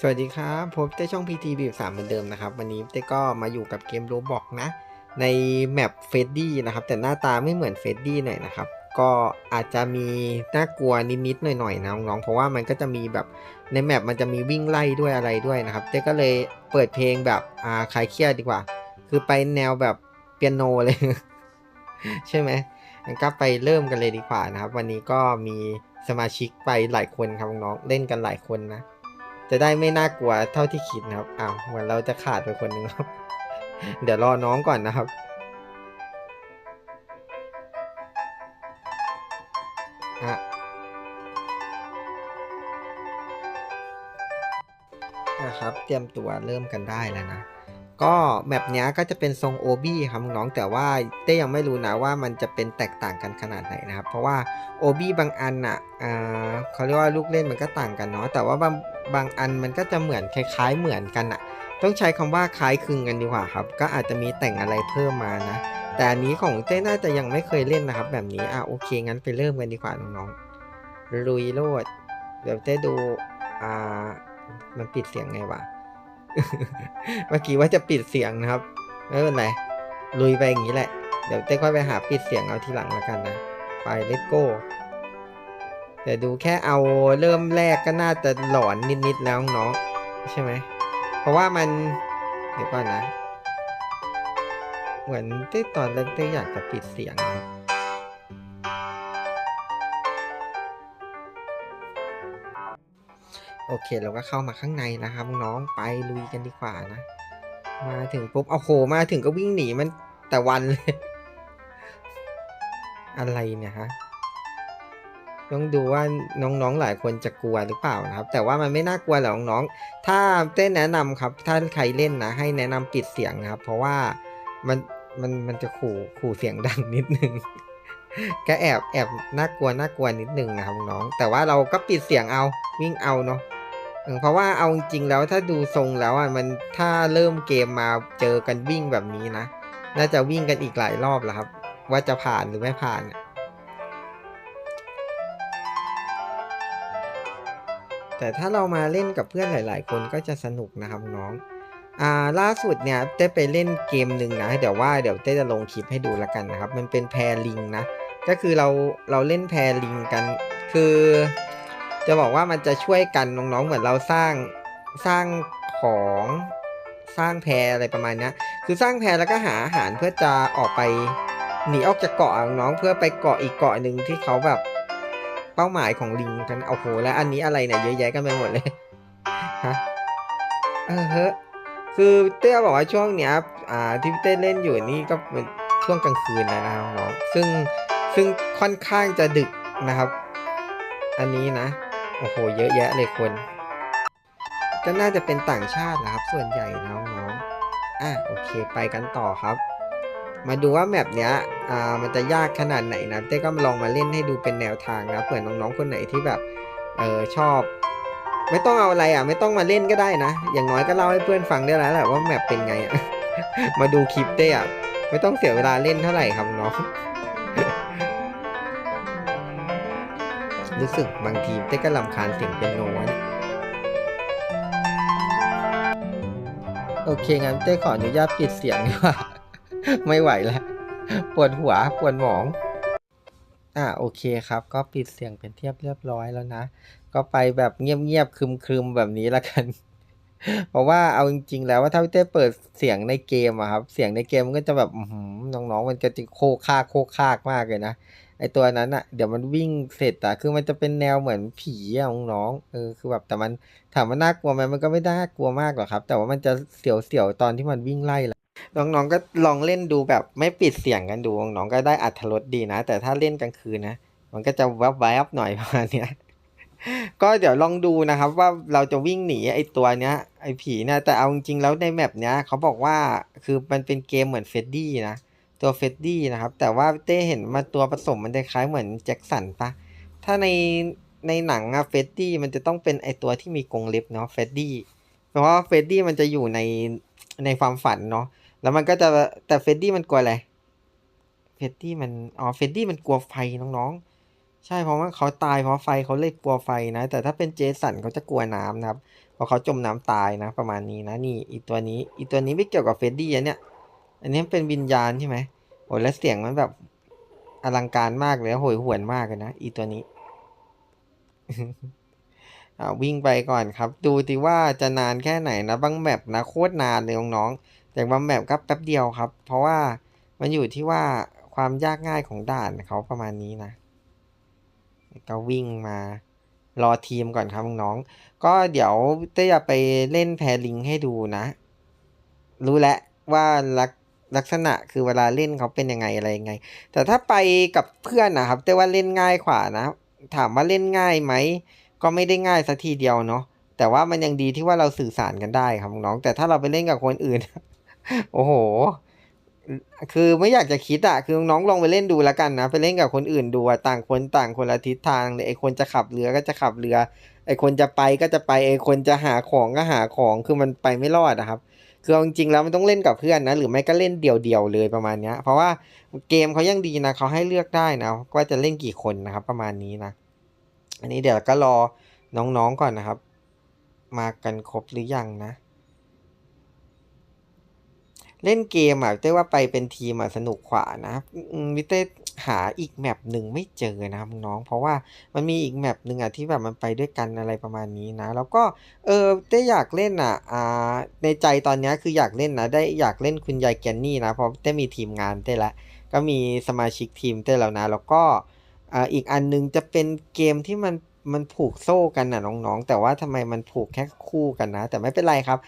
สวัสดีครับพบเต้ช่อง PT บีสามเหมือนเดิมนะครับ วันนี้เต้ก็มาอยู่กับเกมโรบอกนะ ในแมปเฟดดี้นะครับ แต่หน้าตาไม่เหมือนเฟดดี้หน่อยนะครับ ก็อาจจะมีน่ากลัวนิดๆหน่อยๆนะน้องๆเพราะว่ามันก็จะมีแบบในแมปมันจะมีวิ่งไล่ด้วยอะไรด้วยนะครับเต้ก็เลยเปิดเพลงแบบอ่าคลายเครียดดีกว่า คือไปแนวแบบเปียโนเลย ใช่ไหมงั้นก็ไปเริ่มกันเลยดีกว่านะครับ วันนี้ก็มีสมาชิกไปหลายคนครับน้องเล่นกันหลายคนนะ จะได้ไม่น่ากลัวเท่าที่คิดนะครับอ้าวเหมือนเราจะขาดไปคนหนึ่งครับ เดี๋ยวรอน้องก่อนนะครับ อะนะครับ เตรียมตัวเริ่มกันได้แล้วนะ ก็แมปเนี้ยก็จะเป็นทรงโอบีครับน้องแต่ว่าเต้ยังไม่รู้นะว่ามันจะเป็นแตกต่างกันขนาดไหนนะครับ เพราะว่าโอบีบางอันอะเขาเรียกว่าลูกเล่นมันก็ต่างกันเนาะแต่ว่าบางบางอันมันก็จะเหมือนคล้าย ๆ เหมือนกันอะ ต้องใช้คำว่าคล้ายคลึงกันดีกว่าครับ ก็อาจจะมีแต่งอะไรเพิ่มมานะ แต่อันนี้ของเต้น่าจะยังไม่เคยเล่นนะครับ แบบนี้อะโอเคงั้นไปเริ่มกันดีกว่าน้องๆลุยโลดเดี๋ยวเต้ดูอ่ามันปิดเสียงไงวะ เมื่อกี้ว่าจะปิดเสียงนะครับ ไม่เป็นไรลุยไปอย่างนี้แหละ เดี๋ยวเต้ค่อยไปหาปิดเสียงเอาทีหลังแล้วกันนะ ไปเลตโก้แต่ดูแค่เอาเริ่มแรกก็น่าจะหลอนนิดๆแล้วน้องใช่ไหม เพราะว่ามัน เดี๋ยวก่อนนะ เหมือนเต้ตอนแรกเต้อยากจะปิดเสียงนะ เคเราก็เข้ามาข้างในนะครับน้องไปลุยกันดีกว่านะ มาถึงปุ๊บเอาโหมาถึงก็วิ่งหนีมันแต่วันเลย อะไรเนี่ยฮะต้องดูว่าน้องๆหลายคนจะกลัวหรือเปล่านะครับ แต่ว่ามันไม่น่ากลัวหรอกน้องๆถ้าเต้นแนะนำครับ ถ้าใครเล่นนะ ให้แนะนำปิดเสียงนะครับ เพราะว่ามันมันมันจะขู่ขู่เสียงดังนิดนึงก็แอบแอบน่ากลัวน่ากลัวนิดนึงนะครับน้อง แต่ว่าเราก็ปิดเสียงเอาวิ่งเอาเนาะ เพราะว่าเอาจริงแล้วถ้าดูทรงแล้วอะมันถ้าเริ่มเกมมาเจอกันวิ่งแบบนี้นะ น่าจะวิ่งกันอีกหลายรอบแล้วครับ ว่าจะผ่านหรือไม่ผ่านแต่ถ้าเรามาเล่นกับเพื่อนหลาย ๆ คนก็จะสนุกนะครับน้องอ่าล่าสุดเนี่ยเต้ไปเล่นเกมหนึ่งนะเดี๋ยวว่าเดี๋ยวเต้จะลงคลิปให้ดูแล้วกันนะครับ มันเป็นแพรลิงนะก็คือเราเราเล่นแพรลิงกัน คือ จะบอกว่ามันจะช่วยกันน้องๆเหมือนเราสร้างสร้างของสร้างแพรอะไรประมาณนี้คือสร้างแพรแล้วก็หาอาหารเพื่อจะออกไปหนีออกจากเกาะน้องเพื่อไปเกาะอีกเกาะหนึ่งที่เขาแบบเป้าหมายของลิงกันโอ้โหแล้วอันนี้อะไรเนี่ยเยอะแยะกันไปหมดเลยฮะเออเฮ้คือเต้บอกว่าช่วงเนี้ยอ่าที่เต้เล่นอยู่นี่ก็เป็นช่วงกลางคืนนะครับน้องซึ่งซึ่งค่อนข้างจะดึกนะครับ อันนี้นะ โอ้โห เยอะแยะเลยคน ก็น่าจะเป็นต่างชาตินะครับ ส่วนใหญ่น้องๆอะโอเคไปกันต่อครับ มาดูว่าแมปเนี้ยอ่ามันจะยากขนาดไหนนะเต้ก็ลองมาเล่นให้ดูเป็นแนวทางนะเผื่อน้องๆคนไหนที่แบบเออชอบ ไม่ต้องเอาอะไรอะ ไม่ต้องมาเล่นก็ได้นะ อย่างน้อยก็เล่าให้เพื่อนฟังได้แล้วแหละว่าแมปเป็นไงอะมาดูคลิปเต้อะไม่ต้องเสียเวลาเล่นเท่าไหร่ครับน้อง รู้สึกบางทีเต้ก็ลำคาญเสียงเป็นโน้นโอเคงั้นเต้ขออนุญาตปิดเสียงดีกว่า ไม่ไหวแล้วปวดหัวปวดหมองอ่าโอเคครับ ก็ปิดเสียงเป็นเทียบเรียบร้อยแล้วนะ ก็ไปแบบเงียบๆคึมๆแบบนี้ละกัน เพราะว่าเอาจริง ๆ แล้วว่าถ้าพี่เต้เปิดเสียงในเกมอะครับ เสียงในเกมมันก็จะแบบหือน้องๆมันจะโคคากโคคากมากเลยนะ ไอตัวนั้นอะเดี๋ยวมันวิ่งเสร็จอะคือมันจะเป็นแนวเหมือนผีอะน้องๆเออคือแบบแต่มันถามว่าน่ากลัวไหมมันก็ไม่ได้น่ากลัวมากหรอกครับ แต่ว่ามันจะเสียวๆตอนที่มันวิ่งไล่ละน้องๆก็ลองเล่นดูแบบไม่ปิดเสียงกันดูน้องๆก็ได้อัธรสดีนะ แต่ถ้าเล่นกลางคืนนะ มันก็จะวับวับๆหน่อยประมาณเนี้ยก็เดี๋ยวลองดูนะครับว่าเราจะวิ่งหนีไอตัวเนี้ยไอผีเนี่ยแต่เอาจริงๆแล้วในแมปเนี้ยเขาบอกว่าคือมันเป็นเกมเหมือนเฟดดี้นะ ตัวเฟดดี้นะครับ แต่ว่าเต้เห็นมาตัวผสมมันจะคล้ายเหมือนแจ็คสันปะถ้าในในหนังอะเฟดดี้มันจะต้องเป็นไอตัวที่มีกรงเล็บเนาะเฟดดี้เพราะว่าเฟดดี้มันจะอยู่ในในความฝันเนาะแล้วมันก็จะแต่เฟดดี้มันกลัวอะไรเฟดดี้มันอ๋อเฟดดี้มันกลัวไฟน้องๆ ใช่เพราะว่าเขาตายเพราะไฟเขาเลยกลัวไฟนะ แต่ถ้าเป็นเจสันเขาจะกลัวน้ำนะครับพราะเขาจมน้ำตายนะ ประมาณนี้นะนี่อีตัวนี้อีตัวนี้ไม่เกี่ยวกับเฟดดี้อะเนี่ย อันนี้เป็นวิญญาณใช่ไหม โอ้แล้วเสียงมันแบบอลังการมากเลยโหยหวนมากเลยนะ อีตัวนี้อ่าวิ่งไปก่อนครับ ดูดิว่าจะนานแค่ไหนนะบางแมปนะโคตรนานเลยน้องๆแต่บางแมปก็แป๊บเดียวครับ เพราะว่ามันอยู่ที่ว่าความยากง่ายของด่านเขาประมาณนี้นะก็วิ่งมารอทีมก่อนครับน้องๆก็เดี๋ยวเต้จะไปเล่นแพลิงให้ดูนะ รู้แล้วว่าลัก ลักษณะคือเวลาเล่นเขาเป็นยังไงอะไรยังไง แต่ถ้าไปกับเพื่อนนะครับเต้ว่าเล่นง่ายกว่านะ ถามว่าเล่นง่ายไหมก็ไม่ได้ง่ายสักทีเดียวเนาะแต่ว่ามันยังดีที่ว่าเราสื่อสารกันได้ครับน้อง แต่ถ้าเราไปเล่นกับคนอื่น โอ้โห คือไม่อยากจะคิดอะคือน้องลองไปเล่นดูแล้วกันนะ ไปเล่นกับคนอื่นดูต่างคนต่างคนละทิศทางเลยไอคนจะขับเรือก็จะขับเรือ ไอคนจะไปก็จะไป ไอคนจะหาของก็หาของ คือมันไปไม่รอดอะครับ คือจริงๆแล้วมันต้องเล่นกับเพื่อนนะ หรือไม่ก็เล่นเดี่ยวๆเลยประมาณเนี้ย เพราะว่าเกมเขายังดีนะเขาให้เลือกได้นะว่าจะเล่นกี่คนนะครับ ประมาณนี้นะ อันนี้เดี๋ยวก็รอน้องๆก่อนนะครับ มากันครบหรือยังนะ เล่นเกมอะเต้ว่าไปเป็นทีมอะสนุกกว่านะอืมวิเต้ หาอีกแมปหนึ่งไม่เจอนะครับน้อง เพราะว่ามันมีอีกแมปหนึ่งอะที่แบบมันไปด้วยกันอะไรประมาณนี้นะ แล้วก็เออเต้อยากเล่นอะอ่าในใจตอนนี้คืออยากเล่นนะ ได้อยากเล่นคุณยายแกนนี่นะ เพราะเต้มีทีมงานเต้ละ ก็มีสมาชิกทีมเต้แล้วนะ แล้วก็อ่าอีกอันนึงจะเป็นเกมที่มันมันผูกโซ่กันน่ะน้องๆ แต่ว่าทำไมมันผูกแค่คู่กันนะ แต่ไม่เป็นไรครับ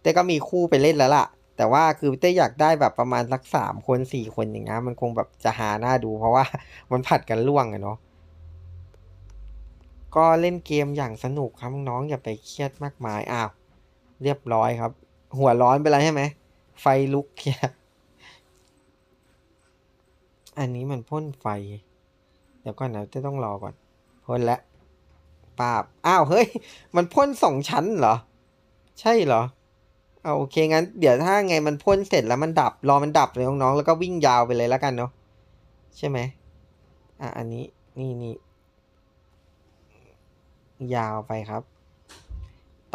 เต้ก็มีคู่ไปเล่นแล้วล่ะ แต่ว่าคือเต้อยากได้แบบประมาณสักสามคนสี่คนอย่างเงี้ยมันคงแบบจะหาหน้าดู เพราะว่ามันผัดกันล่วงอะเนาะก็เล่นเกมอย่างสนุกครับน้องอย่าไปเครียดมากมายอ้าวเรียบร้อยครับ หัวร้อนไปแล้วใช่ไหมไฟลุกเนี่ยอันนี้มันพ่นไฟ เดี๋ยวก่อนนะเต้ต้องรอก่อนพ่นแล้วปาบอ้าวเฮ้ย มันพ่นสองชั้นเหรอ ใช่เหรอ เอาโอเคงั้นเดี๋ยวถ้าไงมันพ่นเสร็จแล้วมันดับรอมันดับเลยน้องๆแล้วก็วิ่งยาวไปเลยแล้วกันเนาะใช่ไหมอะอันนี้นี่นี่ยาวไปครับ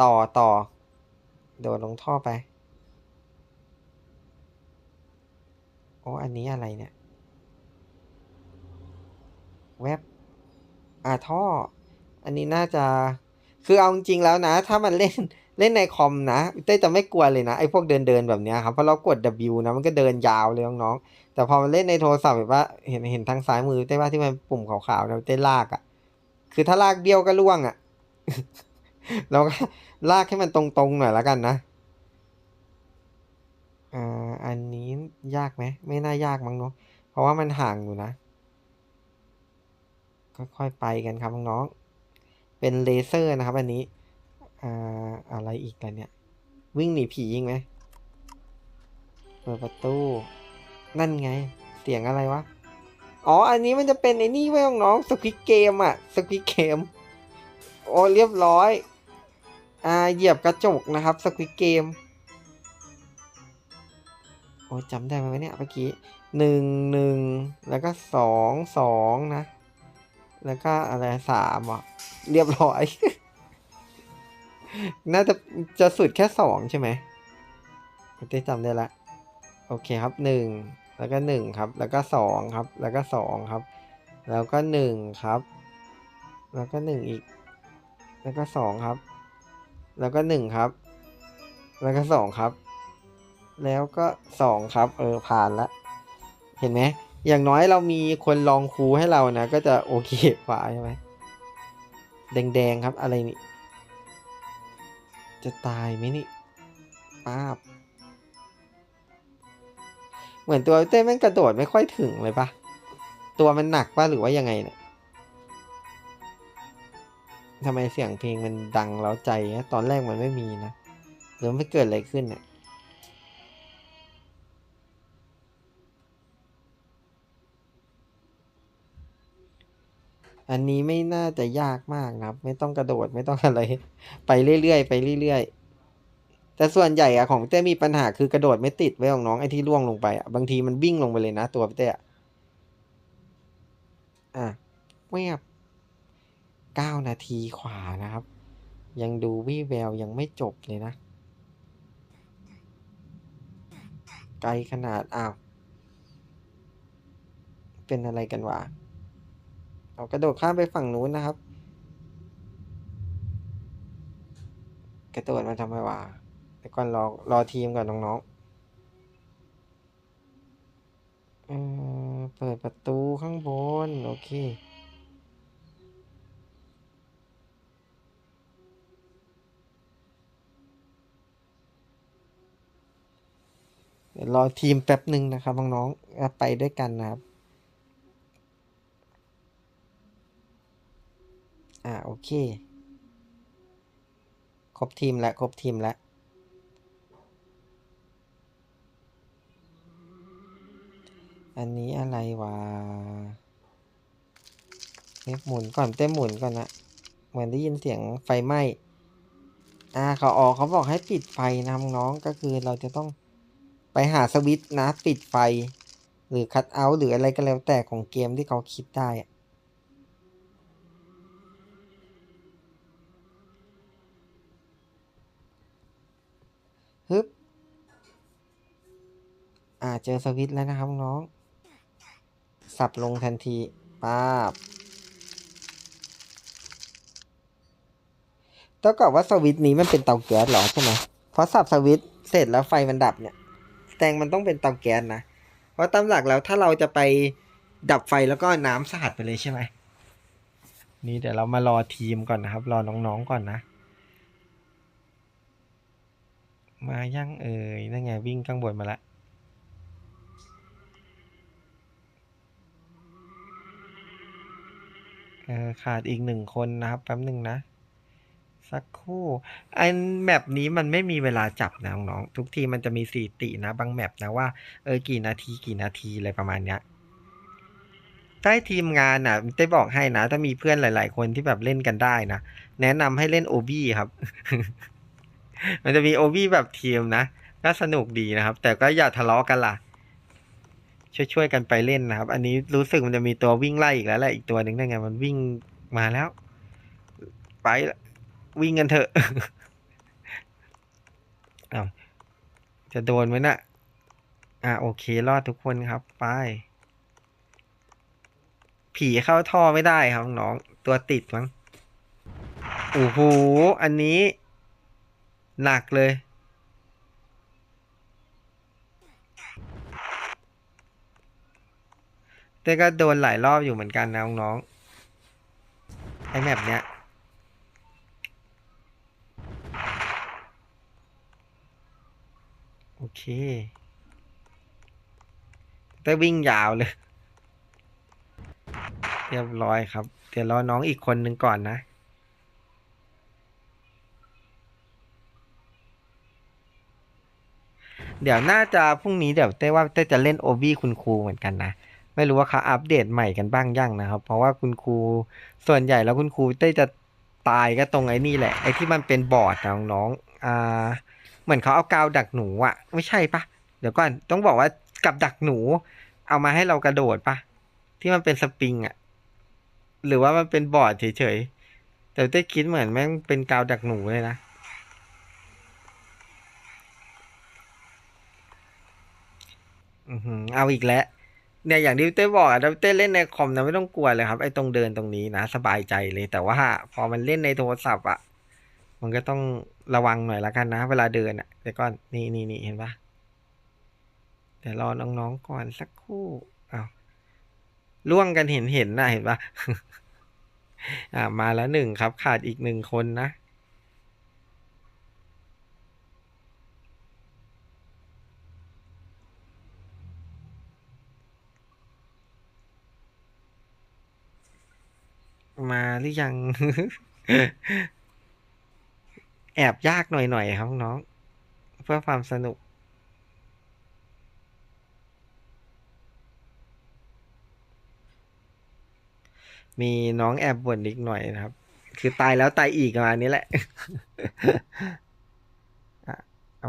ต่อต่อโดดลงท่อไป โอ้อันนี้อะไรเนี่ย แวบอะท่อ อันนี้น่าจะคือเอาจริงแล้วนะ ถ้ามันเล่น เล่นในคอมนะเต้จะไม่กลัวเลยนะไอ้พวกเดินเดินแบบนี้ครับเพราะเรากด W นะมันก็เดินยาวเลยน้องๆแต่พอมันเล่นในโทรศัพท์แบบว่าเห็นเห็นทางซ้ายมือเต้ว่าที่มันปุ่มขาวๆเนี่ยเต้ลากอะ่ะ คือถ้าลากเบี้ยวก็ล่วงอะ่ะเราก็ลากให้มันตรงๆหน่อยแล้วกันนะอ่าอันนี้ยากไหมไม่น่ายากมั้งเนาะเพราะว่ามันห่างอยู่นะค่อยๆไปกันครับน้องๆเป็นเลเซอร์นะครับอันนี้ อ่าอะไรอีกกันเนี่ย วิ่งหนีผียิงไหมเปิดประตู นั่นไง เสียงอะไรวะ อ๋อ อันนี้มันจะเป็นไอ้นี่ไว้น้องสควิตเกมอะสควิตเกม โอ้เรียบร้อย อ่า เหยียบกระจกนะครับสควิตเกม โอ้จำได้ไหมเนี่ยเมื่อกี้หนึ่งหนึ่งแล้วก็สองสองนะ แล้วก็อะไรสามอะ เรียบร้อย น่าจะจะสุดแค่สองใช่ไหมเต้จำได้ละ โอเคครับหนึ่งแล้วก็หนึ่งครับ แล้วก็สองครับ แล้วก็สองครับ แล้วก็หนึ่งครับ แล้วก็หนึ่งอีก แล้วก็สองครับ แล้วก็หนึ่งครับ แล้วก็สองครับ แล้วก็สองครับ เออผ่านละ เห็นไหมอย่างน้อยเรามีคนลองครูให้เรานะ ก็จะโอเคกว่าใช่ไหมแดงๆครับอะไรนี่ จะตายไหมนี่ป้าบ เหมือนตัวเต้แม่งกระโดดไม่ค่อยถึงเลยปะตัวมันหนักปะหรือว่ายังไงเนี่ยทำไมเสียงเพลงมันดังแล้วใจนะตอนแรกมันไม่มีนะหรือไม่เกิดอะไรขึ้นเนี่ย อันนี้ไม่น่าจะยากมากนะครับ ไม่ต้องกระโดดไม่ต้องอะไร ไปเรื่อยๆไปเรื่อยๆ แต่ส่วนใหญ่อะของเต้มีปัญหาคือกระโดดไม่ติดไว้ของน้องไอ้ที่ล่วงลงไปอะบางทีมันวิ่งลงไปเลยนะตัวเต้อะอะแวบเก้านาทีขวานะครับ ยังดูวี่แววยังไม่จบเลยนะ ไกลขนาดอ้าว เป็นอะไรกันวะ เอากระโดดข้ามไปฝั่งนู้นนะครับ กระโดดมาทำไมวะแต่ก่อนรอรอทีมก่อนน้องๆเออเปิดประตูข้างบน โอเคเดี๋ยวรอทีมแป๊บหนึ่งนะครับน้องๆไปด้วยกันนะครับ อ่าโอเค ครบทีมแล้วครบทีมแล้วอันนี้อะไรวะเต้หมุนก่อนเต้หมุนก่อนนะเหมือนได้ยินเสียงไฟไหม้อ่าเขาออกเขาบอกให้ปิดไฟนะน้องก็คือเราจะต้องไปหาสวิตช์นะ ปิดไฟ หรือคัทเอาท์หรืออะไรก็แล้วแต่ของเกมที่เขาคิดได้อะ อ่าเจอสวิตแล้วนะครับน้อง สับลงทันทีป้าบเท่ากับว่าสวิตนี้มันเป็นเตาแก๊สหรอใช่ไหมเพราะสับสวิตเสร็จแล้วไฟมันดับเนี่ยแสดงมันต้องเป็นเตาแก๊สนะ เพราะตามหลักแล้วถ้าเราจะไปดับไฟแล้วก็น้ำสาดไปเลยใช่ไหม นี่เดี๋ยวเรามารอทีมก่อนนะครับ รอน้องๆก่อนนะ มายั่งเอ่ยนั่นไงวิ่งข้างบนมาละ เออขาดอีกหนึ่งคนนะครับแป๊บหนึ่งนะ สักครู่ไอ้แมปนี้มันไม่มีเวลาจับนะน้องๆทุกทีมันจะมีสถิตินะ บางแมปนะว่าเออกี่นาทีกี่นาทีอะไรประมาณเนี้ยใต้ทีมงานอะได้บอกให้นะ ถ้ามีเพื่อนหลาย ๆ คนที่แบบเล่นกันได้นะ แนะนำให้เล่นโอบี้ครับ มันจะมีโอบี้แบบทีมนะก็สนุกดีนะครับ แต่ก็อย่าทะเลาะกันล่ะ ช่วยๆกันไปเล่นนะครับ อันนี้รู้สึกมันจะมีตัววิ่งไล่อีกแล้วแหละอีกตัวหนึ่งนั่นไงมันวิ่งมาแล้ว ไปวิ่งกันเถอะอ้าจะโดนไหมนะ่ะอ่าโอเครอดทุกคนครับ ไป ผีเข้าท่อไม่ได้ครับน้องตัวติดมั้งโอ้โหอันนี้ หนักเลย แต่ก็โดนหลายรอบอยู่เหมือนกันนะน้องๆไอแมปเนี้ยโอเคแต่วิ่งยาวเลย เรียบร้อยครับ เดี๋ยวรอน้องอีกคนหนึ่งก่อนนะเดี๋ยวน่าจะพรุ่งนี้เดี๋ยวเต้ว่าเต้จะเล่นโอบีคุณครูเหมือนกันนะ ไม่รู้ว่าเขาอัปเดตใหม่กันบ้างยังนะครับ เพราะว่าคุณครูส่วนใหญ่แล้วคุณครูเต้จะตายก็ตรงไอ้นี่แหละไอ้ที่มันเป็นบอร์ดนะน้องๆอ่าเหมือนเขาเอากาวดักหนูอะไม่ใช่ปะเดี๋ยวก่อนต้องบอกว่ากับดักหนู เอามาให้เรากระโดดปะที่มันเป็นสปริงอะหรือว่ามันเป็นบอร์ดเฉยๆแต่เต้คิดเหมือนแม่งเป็นกาวดักหนูเลยนะอือหือเอาอีกแล้ว เนี่ยอย่างที่เต้บอกอะเต้เล่นในคอมนะไม่ต้องกลัวเลยครับไอ้ตรงเดินตรงนี้นะสบายใจเลย แต่ว่าพอมันเล่นในโทรศัพท์อะมันก็ต้องระวังหน่อยละกันนะ เวลาเดินอะเดี๋ยวก่อนนี่นี่นี่เห็นปะเดี๋ยวรอน้องๆก่อนสักครู่อ้าวล่วงกันเห็นเห็นนะเห็นปะอ่ามาแล้วหนึ่งครับ ขาดอีกหนึ่งคนนะ มาหรือยัง แอบยากหน่อยๆครับน้อง เพื่อความสนุกมีน้องแอบบ่นอีกหน่อยนะครับ คือตายแล้วตายอีกมานี้แหละ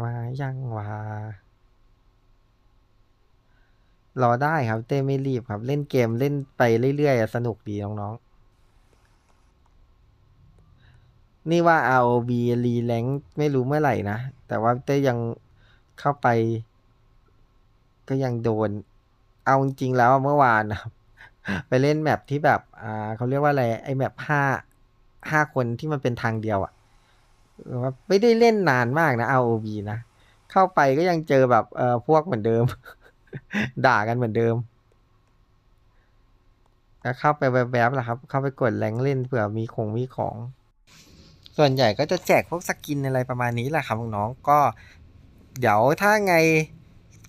มายังวะรอได้ครับ เต้ไม่รีบครับ เล่นเกมเล่นไปเรื่อยๆสนุกดีน้องๆ นี่ว่า ROV รีแรงไม่รู้เมื่อไหร่นะ แต่ว่าเต้ยังเข้าไป ก็ยังโดน เอาจริงแล้วเมื่อวานนะไปเล่นแมปที่แบบ อ่าเขาเรียกว่าอะไร ไอแมปห้าห้าคนที่มันเป็นทางเดียวอะเออว่าไม่ได้เล่นนานมากนะ ROV นะ เข้าไปก็ยังเจอแบบเออพวกเหมือนเดิม ด่ากันเหมือนเดิมแล้วเข้าไปแวบๆแหละครับ เข้าไปกดแรงเล่นเผื่อมีของมีของ ส่วนใหญ่ก็จะแจกพวกสกินอะไรประมาณนี้แหละครับน้องก็ เดี๋ยวถ้าไง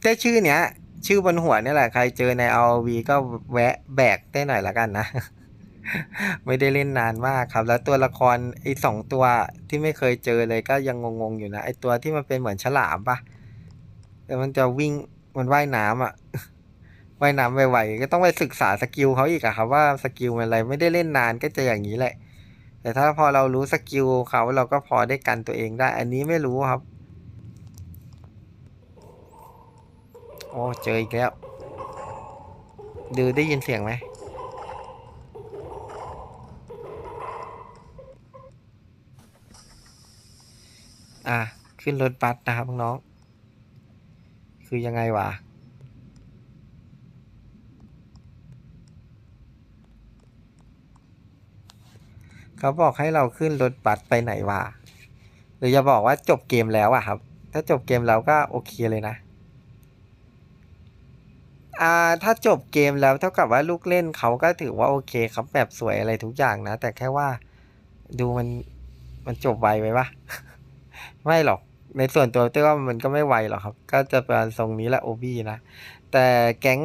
ได้ชื่อเนี้ย ชื่อบนหัวนี่แหละใครเจอใน ROV ก็แวะแบกได้หน่อยละกันนะ ไม่ได้เล่นนานมากครับ แล้วตัวละครไอ้สองตัวที่ไม่เคยเจอเลยก็ยังงงๆอยู่นะไอ้ตัวที่มันเป็นเหมือนฉลามปะแต่มันจะวิ่งมันว่ายน้ำอะว่ายน้ำไวๆก็ต้องไปศึกษาสกิลเขาอีกอะครับว่าสกิลมันอะไรไม่ได้เล่นนานก็จะอย่างนี้แหละ แต่ถ้าพอเรารู้สกิลเขาเราก็พอได้กันตัวเองได้ อันนี้ไม่รู้ครับ โอ้เจออีกแล้ว ดูได้ยินเสียงไหมอะ ขึ้นรถบัสนะครับน้อง คือยังไงวะ เขาบอกให้เราขึ้นรถบัสไปไหนวะหรือจะบอกว่าจบเกมแล้วอะครับ ถ้าจบเกมแล้วก็โอเคเลยนะอ่าถ้าจบเกมแล้วเท่ากับว่าลูกเล่นเขาก็ถือว่าโอเคครับแบบสวยอะไรทุกอย่างนะ แต่แค่ว่าดูมันมันจบไวไปปะไม่หรอก ในส่วนตัวเต้ว่ามันก็ไม่ไวหรอกครับ ก็จะเป็นทรงนี้แหละโอบี้นะ แต่แก๊ง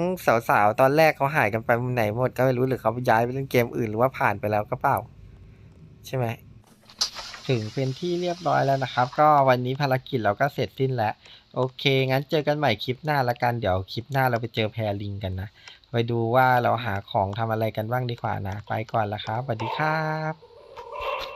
สาวๆ ตอนแรกเขาหายกันไปไหนหมดก็ไม่รู้หรือเขาย้ายไปเล่นเกมอื่นหรือว่าผ่านไปแล้วก็เปล่า ใช่ไหมถึงเป็นที่เรียบร้อยแล้วนะครับ ก็วันนี้ภารกิจเราก็เสร็จสิ้นแล้ว โอเค งั้นเจอกันใหม่คลิปหน้าละกันเดี๋ยวคลิปหน้าเราไปเจอแพรลิงกันนะ ไปดูว่าเราหาของทำอะไรกันบ้างดีกว่านะ ไปก่อนละครับสวัสดีครับ